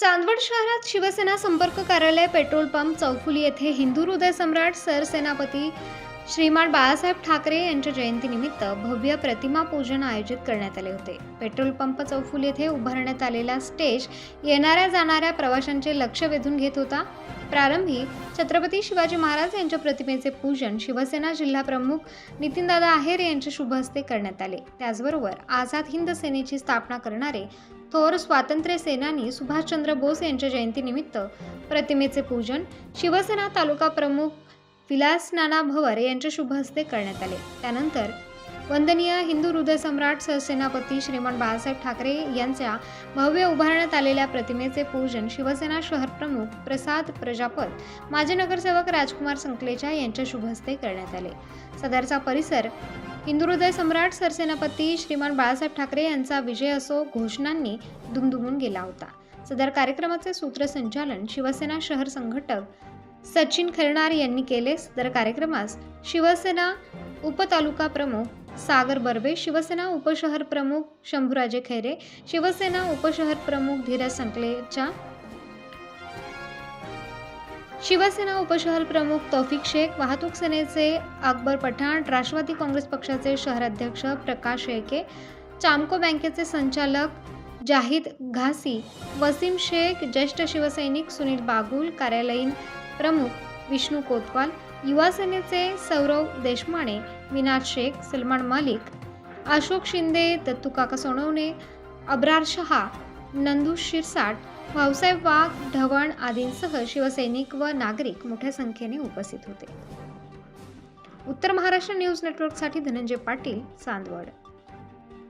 चांदवड शहरात शिवसेना संपर्क कार्यालय पेट्रोल पंप चौफुली येथे हिंदू हृदय सम्राट सरसेनापती श्रीमान बाळासाहेब ठाकरे यांच्या जयंतीनिमित्त भव्य प्रतिमा पूजन आयोजित करण्यात आले होते. पेट्रोल पंप चौफुल येथे उभारण्यात आलेला स्टेज येणाऱ्या जाणाऱ्या प्रवाशांचे लक्ष वेधून घेत होता. प्रारंभी छत्रपती शिवाजी महाराज यांच्या प्रतिमेचे पूजन शिवसेना जिल्हा प्रमुख नितीनदादा आहेर यांच्या शुभ हस्ते करण्यात आले. त्याचबरोबर आझाद हिंद सेनेची स्थापना करणारे थोर स्वातंत्र्य सेनानी सुभाषचंद्र बोस यांच्या जयंतीनिमित्त प्रतिमेचे पूजन शिवसेना तालुका प्रमुख विलास नाना भवर यांच्या शुभ हस्ते करण्यात आले. त्यानंतर वंदनीय हिंदू हृदय सम्राट सरसेनापती श्रीमान बाळासाहेब ठाकरे यांच्या भव्य उभारण्यात आलेल्या प्रतिमेचे पूजन शिवसेना शहर प्रमुख प्रसाद प्रजापत माजी नगरसेवक राजकुमार संकलेचा यांच्या शुभ हस्ते करण्यात आले. सदरचा परिसर हिंदू हृदय सम्राट सरसेनापती श्रीमान बाळासाहेब ठाकरे यांचा विजय असो घोषणांनी दुमदुमून गेला होता. सदर कार्यक्रमाचे सूत्रसंचालन शिवसेना शहर संघटक सचिन खैरनार यांनी केले सदर कार्यक्रमास. शिवसेना उपतालुका प्रमुख सागर बर्वे शिवसेना उपशहर प्रमुख शंभूराजे खैरे शिवसेना उपशहर प्रमुख धीरज संकलेच्या शिवसेना उपशहर प्रमुख तौफिक शेख वाहतूक सेनेचे अकबर पठाण राष्ट्रवादी काँग्रेस पक्षाचे शहर अध्यक्ष प्रकाश शेळके चामको बँकेचे संचालक जाहीद घासी वसीम शेख ज्येष्ठ शिवसैनिक सुनील बागुल कार्यालयीन प्रमुख विष्णू कोतवाल युवा सेनेचे सौरव देशमाने विनाद शेख सलमान मलिक अशोक शिंदे दत्तूकाका सोनवणे अब्रार शहा नंदू शिरसाट भाऊसाहेब वाघ ढवण आदींसह शिवसैनिक व नागरिक मोठ्या संख्येने उपस्थित होते. उत्तर महाराष्ट्र न्यूज नेटवर्कसाठी धनंजय पाटील चांदवड.